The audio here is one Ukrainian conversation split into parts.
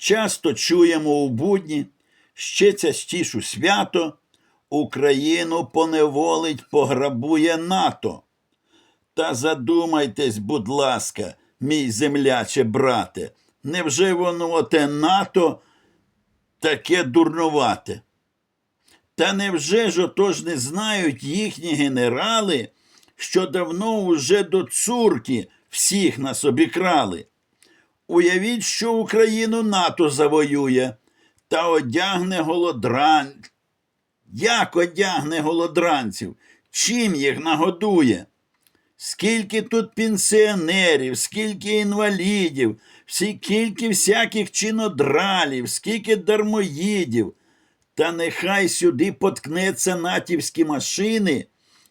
Часто чуємо у будні, ще частішу свято, Україну поневолить, пограбує НАТО. Та задумайтесь, будь ласка, мій земляче брате, невже воно те НАТО таке дурнувате? Та невже ж отож не знають їхні генерали, що давно уже до цурки всіх нас обікрали? Уявіть, що Україну НАТО завоює та одягне голодран. Як одягне голодранців? Чим їх нагодує? Скільки тут пенсіонерів, скільки інвалідів, скільки всяких чинодралів, скільки дармоїдів. Та нехай сюди поткнеться натівські машини,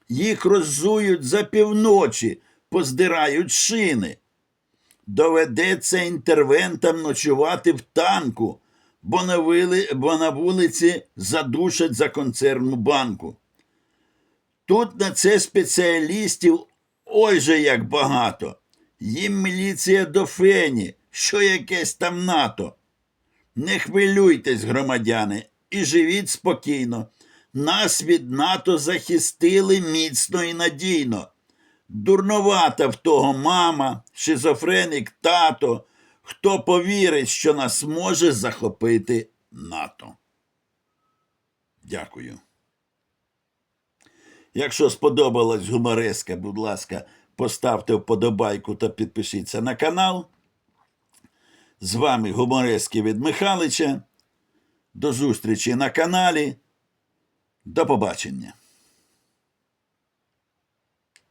їх роззують за півночі, поздирають шини. Доведеться інтервентам ночувати в танку, бо на, вили, бо на вулиці задушать за концерну банку. Тут на це спеціалістів ой же як багато. Їм міліція до фені, що якесь там НАТО. Не хвилюйтесь, громадяни, і живіть спокійно. Нас від НАТО захистили міцно і надійно. Дурновата в того мама, шизофренік тато, хто повірить, що нас може захопити НАТО. Дякую. Якщо сподобалась гумореска, будь ласка, поставте вподобайку та підпишіться на канал. З вами гуморески від Михалича. До зустрічі на каналі. До побачення.